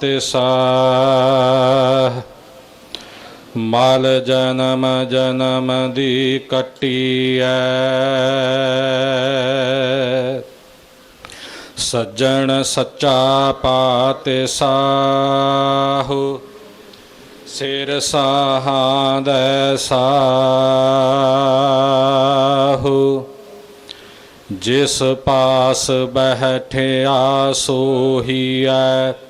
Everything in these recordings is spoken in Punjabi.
ਤਿਸਾ ਮਲ ਜਨਮ ਜਨਮ ਦੀ ਕੱਟੀਐ। ਸੱਜਣ ਸੱਚਾ ਪਾਤਿ ਸਾਹੂ। ਸਿਰ ਸਾਹਾਂ ਦੈ ਸਾਹੂ। ਜਿਸ ਪਾਸ ਬਹਿਠਿਆ ਸੋਹੀਐ।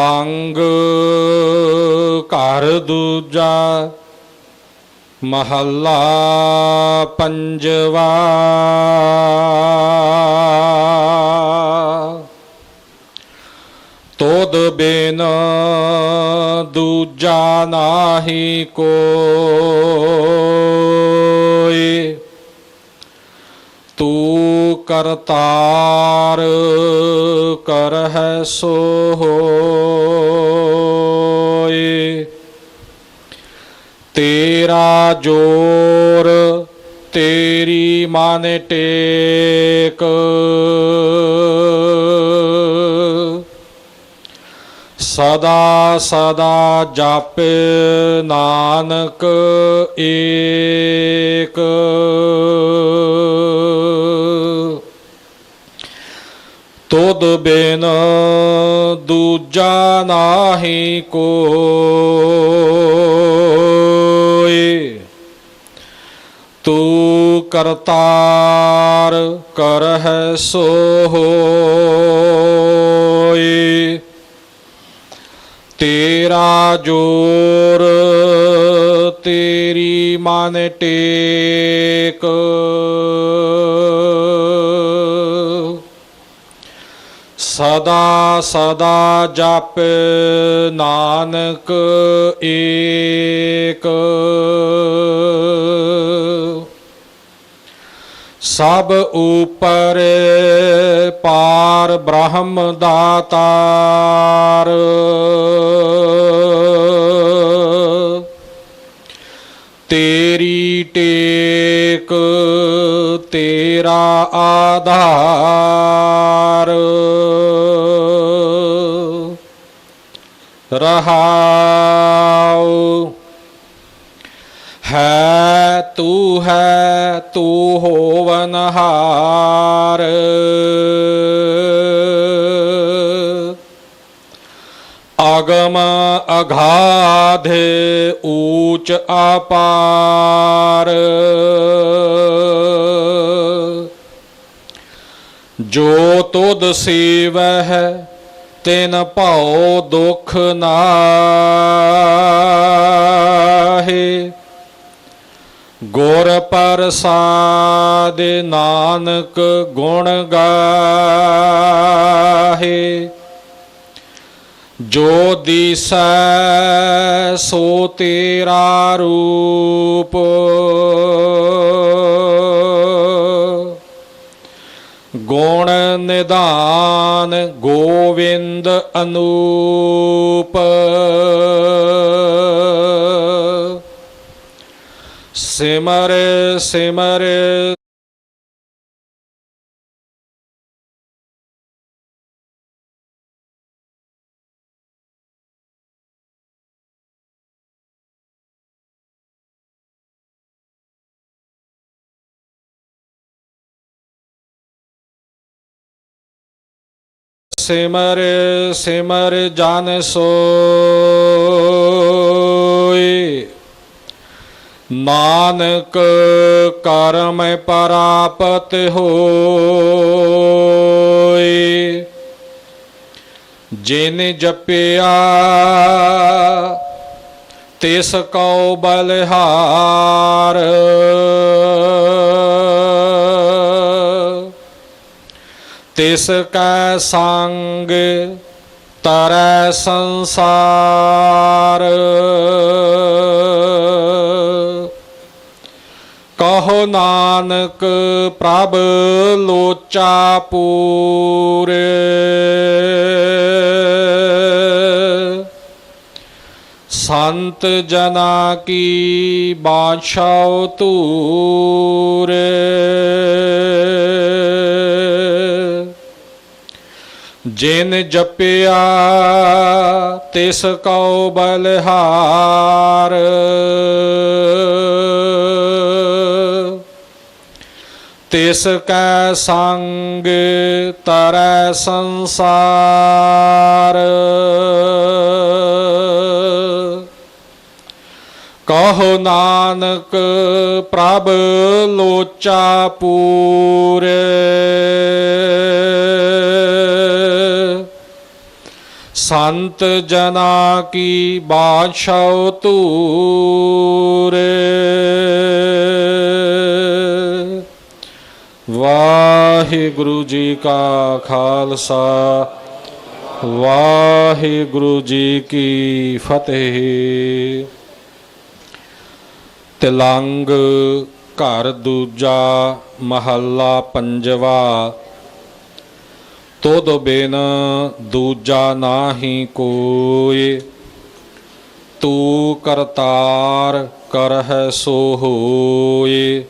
ਤਿਲੰਗ ਘਰ ਦੂਜਾ ਮਹੱਲਾ ਪੰਜਵਾ। ਤੋਦ ਬਿਨ ਦੂਜਾ ਨਾਹੀ ਕੋ ਤੂੰ ਕਰਤਾਰ ਕਰਹਿ ਸੋ ਹੋਇ ਤੇਰਾ ਜੋਰ ਤੇਰੀ ਮਨ ਟੇਕ। ਸਦਾ ਸਦਾ ਜਾਪੇ ਨਾਨਕ ਏਕ। ਤੁਧ ਬਿਨ ਦੂਜਾ ਨਾਹੀ ਕੋਇ ਤੂੰ ਕਰਤਾਰ ਕਰਹਿ ਸੋ ਹੋਇ ਤੇਰਾ ਜੋਰ ਤੇਰੀ ਮਨ ਟੇਕ। ਸਦਾ ਸਦਾ ਜਪ ਨਾਨਕ ਏਕ। ਸਭ ਉਪਰ ਪਾਰ ਬ੍ਰਹਮ ਦਾਤਾਰ। ਤੇਰੀ ਟੇਕ ਤੇਰਾ ਆਧਾਰ। ਰਹਾਉ। ਹੈ ਤੂੰ ਹੈ ਤੂੰ ਹੋਵਨਹਾਰ ਅਗਮ ਅਗਾਧ ਊਚ ਅਪਾਰ। ਜੋ ਤੁਧ ਸੇਵਹਿ ਤਿਨ ਭਉ ਦੁਖ ਨਾਹੀ। ਗੁਰ ਪ੍ਰਸਾਦ ਨਾਨਕ ਗੁਣ ਗਾਹੇ। ਜੋ ਦਿਸੈ ਸੋ ਤੇਰਾ ਰੂਪ। ਗੁਣ ਨਿਧਾਨ ਗੋਵਿੰਦ ਅਨੂਪ। ਸਿਮਰ ਸਿਮਰ ਸਿਮਰ ਸਿਮਰ ਜਨ ਸੋਈ। ਨਾਨਕ ਕਰਮ ਪ੍ਰਾਪਤ ਹੋਏ ਜਿਨ ਜਪਿਆ ਤਿਸ ਕਉ ਬਲਿਹਾਰ। ਤਿਸ ਕੈ ਸੰਗ ਤਰੈ ਸੰਸਾਰ। ਕਹੋ ਨਾਨਕ ਪ੍ਰਭ ਲੋਚਾ ਪੂਰੇ। ਸੰਤ ਜਨਾ ਕੀ ਬਾਦਸ਼ਾਹ ਤੂਰੇ ਜਿਨ ਜਪਿਆ, ਤਿਸ ਕਉ ਬਲਿਹਾਰ। ਤਿਸ ਕੈ ਸੰਗ ਤਰੈ ਸੰਸਾਰ। ਕਹੋ ਨਾਨਕ, ਪ੍ਰਭ ਲੋਚਾ ਪੂਰੇ। ਸੰਤ ਜਨਾ ਕੀ ਬਾਦਸ਼ਾਹ ਤੂਰੇ। ਵਾਹਿਗੁਰੂ ਜੀ ਕਾ ਖਾਲਸਾ, ਵਾਹਿਗੁਰੂ ਜੀ ਕੀ ਫਤਿਹ। ਤਿਲੰਗ ਘਰ ਦੂਜਾ ਮਹੱਲਾ ਪੰਜਵਾ ਤੋਦ ਬਿਨ ਦੂਜਾ ਨਾਹੀ ਕੋਇ, ਤੂੰ ਕਰਤਾਰ ਕਰਹਿ ਸੋ ਹੋਏ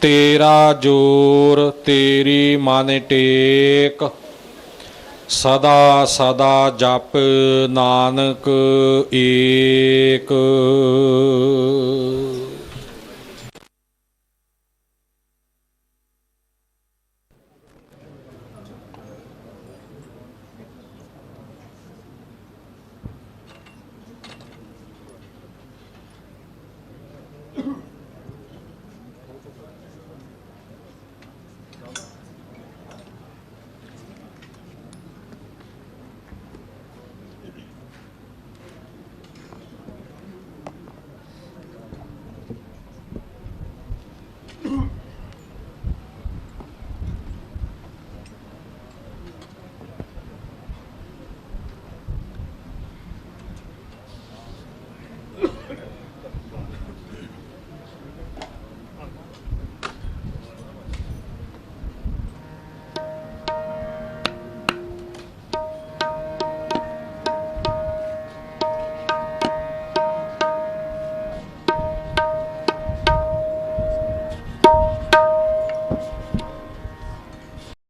ਤੇਰਾ ਜੋਰ ਤੇਰੀ ਮਨ ਟੇਕ, ਸਦਾ ਸਦਾ ਜਪ ਨਾਨਕ ਏਕ।